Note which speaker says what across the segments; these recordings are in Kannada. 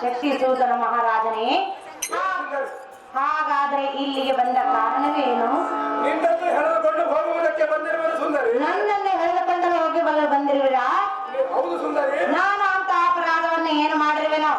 Speaker 1: ಶಕ್ತಿ
Speaker 2: ಸೂತನ ಮಹಾರಾಜನೇ. ಹಾಗಾದ್ರೆ ಇಲ್ಲಿಗೆ ಬಂದ ಕಾರಣವೇನು?
Speaker 3: ನನ್ನನ್ನೇ ಹೋಗುವುದಕ್ಕೆ
Speaker 2: ಹೋಗಿ ಬಂದಿರುವಿರಾ? ನಾನು ಅಂತ ಅಪರಾಧವನ್ನು ಏನು ಮಾಡಿರುವೆನೋ?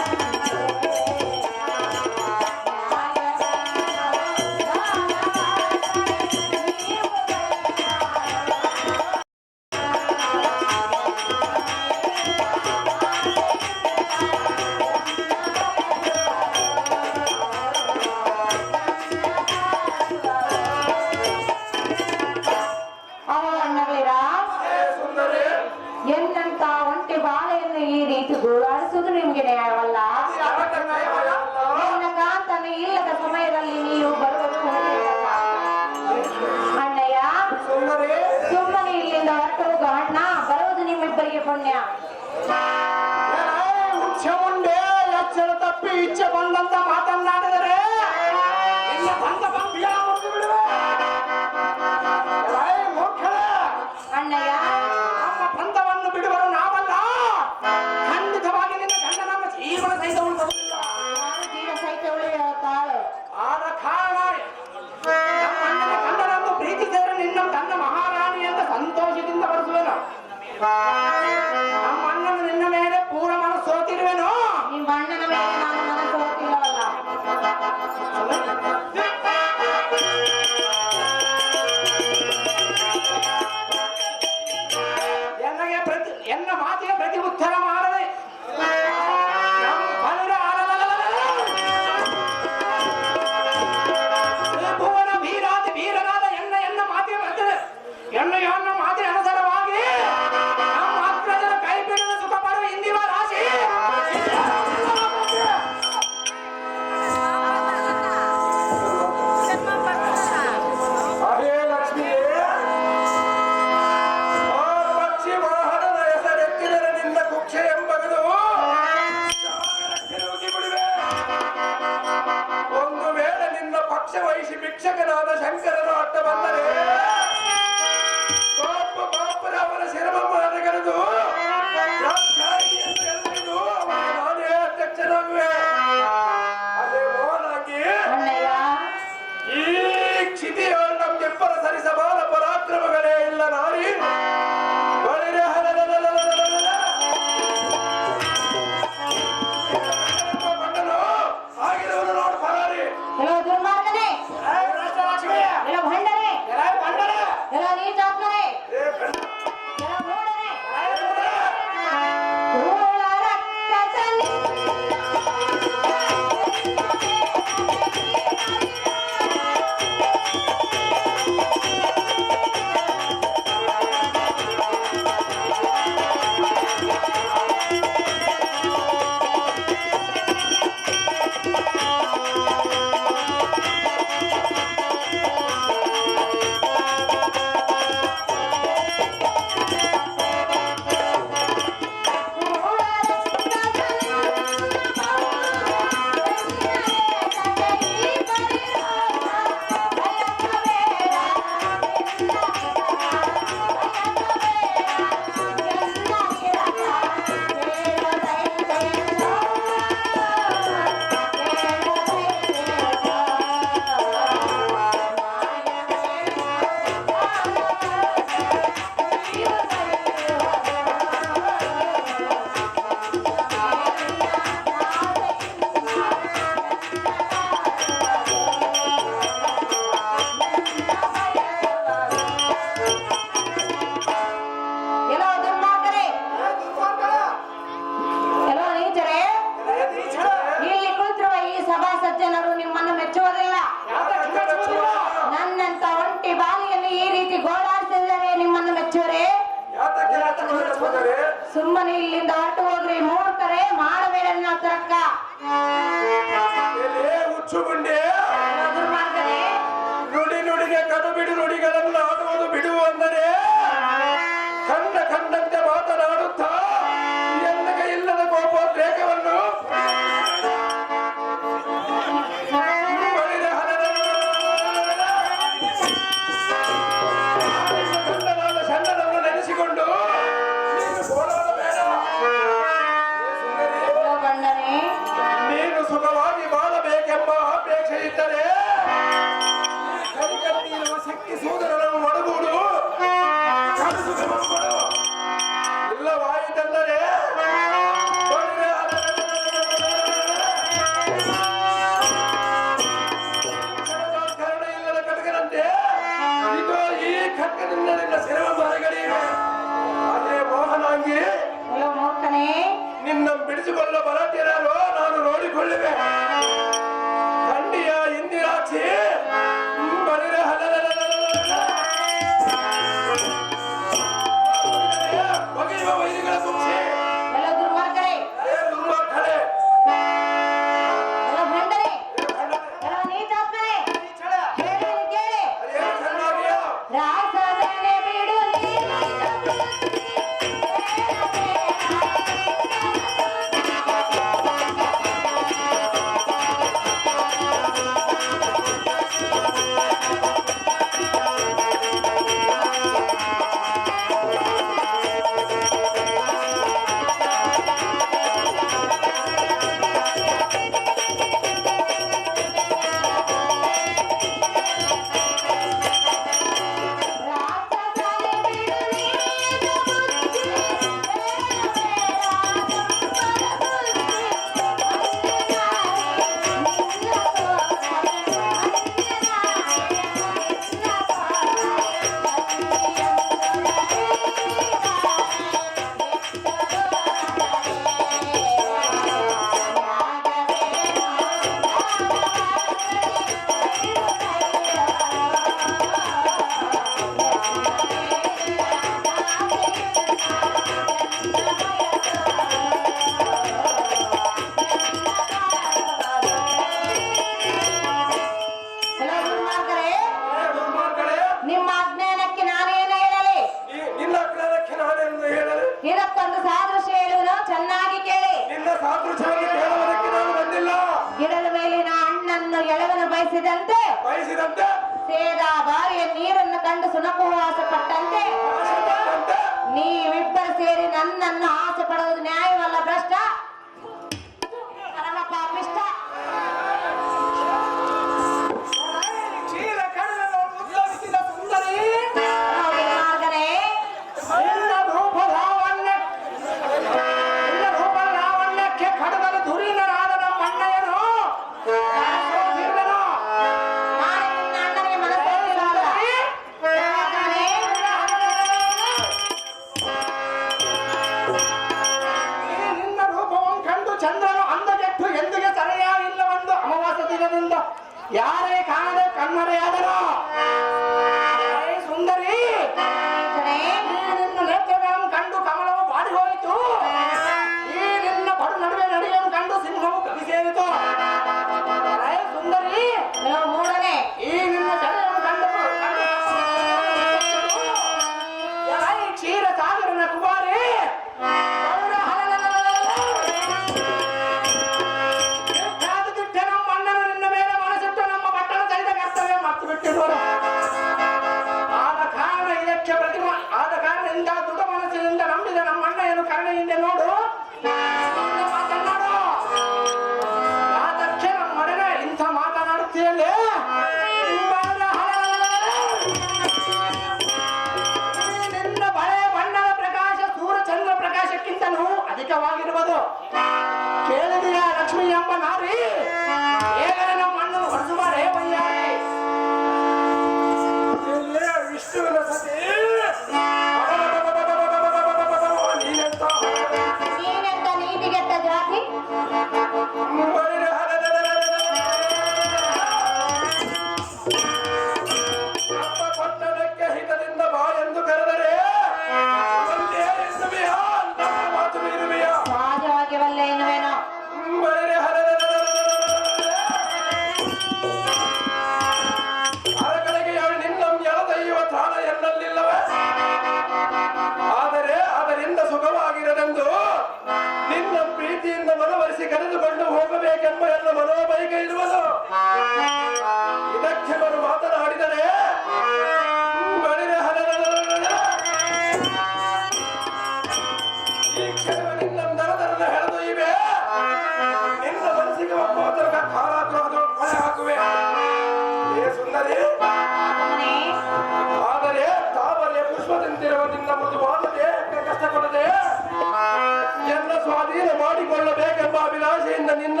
Speaker 3: ಕಾಳಜಿಯಿಂದ
Speaker 2: ನಿನ್ನ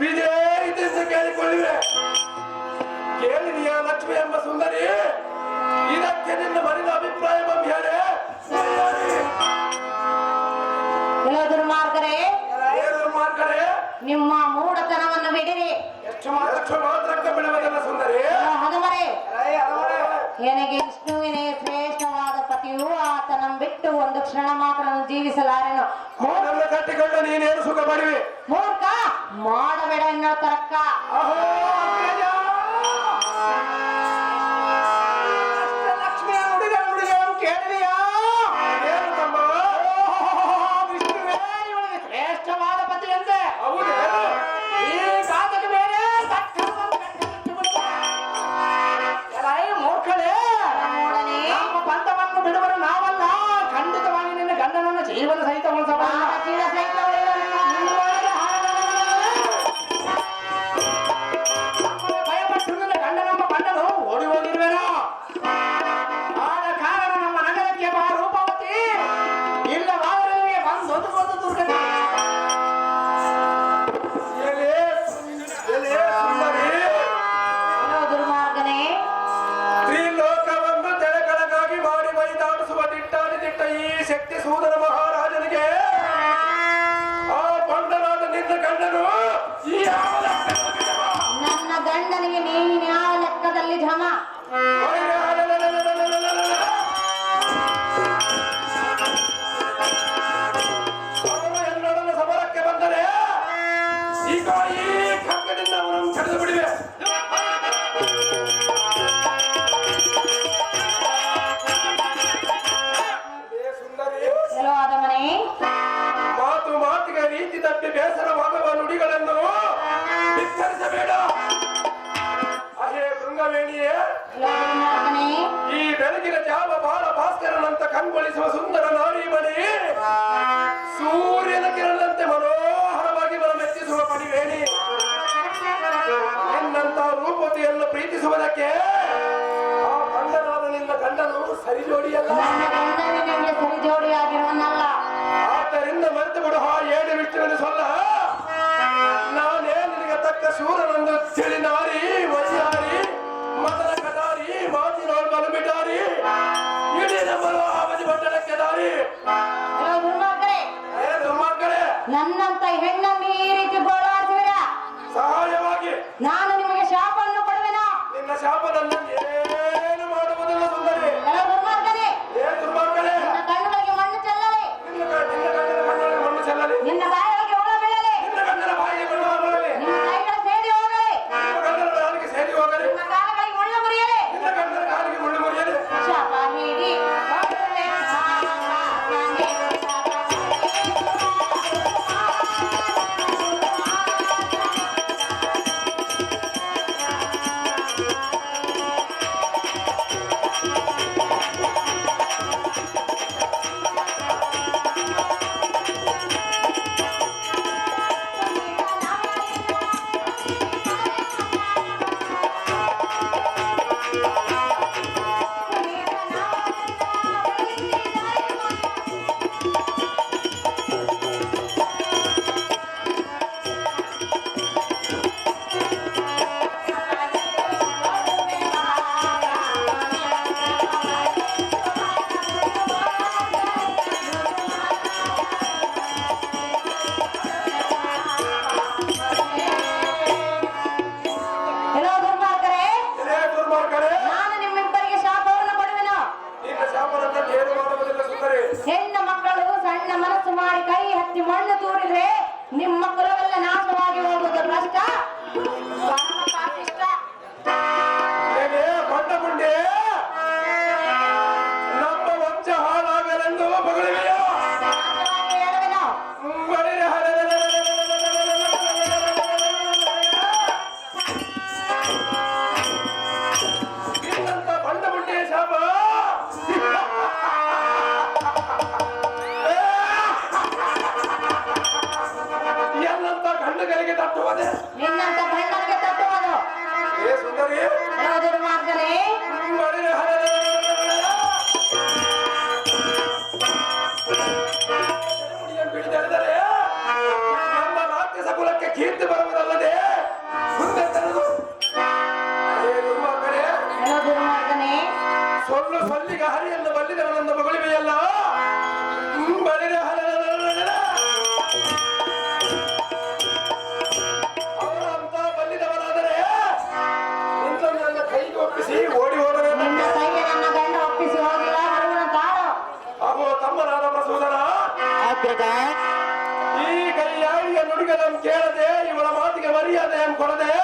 Speaker 3: ವಿಜಯ ಕೇಳಿಕೊಳ್ಳುವೆ. ಕೇಳಿದೀಯ ಲಕ್ಷ್ಮಿ ಎಂಬ ಸುಂದರಿ? ಇದಕ್ಕೆ ನಿನ್ನ ಮರಿದ ಅಭಿಪ್ರಾಯ ಹೇಳಿ.
Speaker 2: ದುರ್ಮಾರ್ಗರೇ
Speaker 3: ದುರ್ಮಾರ್ಗರೇ
Speaker 2: ನಿಮ್ಮ ಮೂಢತನವನ್ನು ಬಿಡಿರಿ.
Speaker 1: ಎಷ್ಟು
Speaker 3: ಮಾತ್ರಕ್ಕೆ ಬಿಡುವುದಿಲ್ಲ ಸುಂದರಿ?
Speaker 2: ಹನುಮರೇ ನನಗೆ ವಿಷ್ಣುವಿನ ಶ್ರೇಷ್ಠವಾದ ಪತಿಯೂ ಆ ಬಿಟ್ಟು ಒಂದು ಕ್ಷಣ ಮಾತ್ರ ಜೀವಿಸಲಾರೇನು?
Speaker 3: ಕಟ್ಟಿಕೊಂಡು ನೀನೇನು ಸುಖ ಪಡಿವೆ
Speaker 2: ಮೂರ್ಖ! ಮಾಡಬೇಡ ಎನ್ನೋ
Speaker 3: ತರಕ್ಕ ಲಕ್ಷ್ಮಿ ಹುಡುಗ ಹುಡುಗ ಕೇಳಿದೆ
Speaker 1: করেন কোনোদিন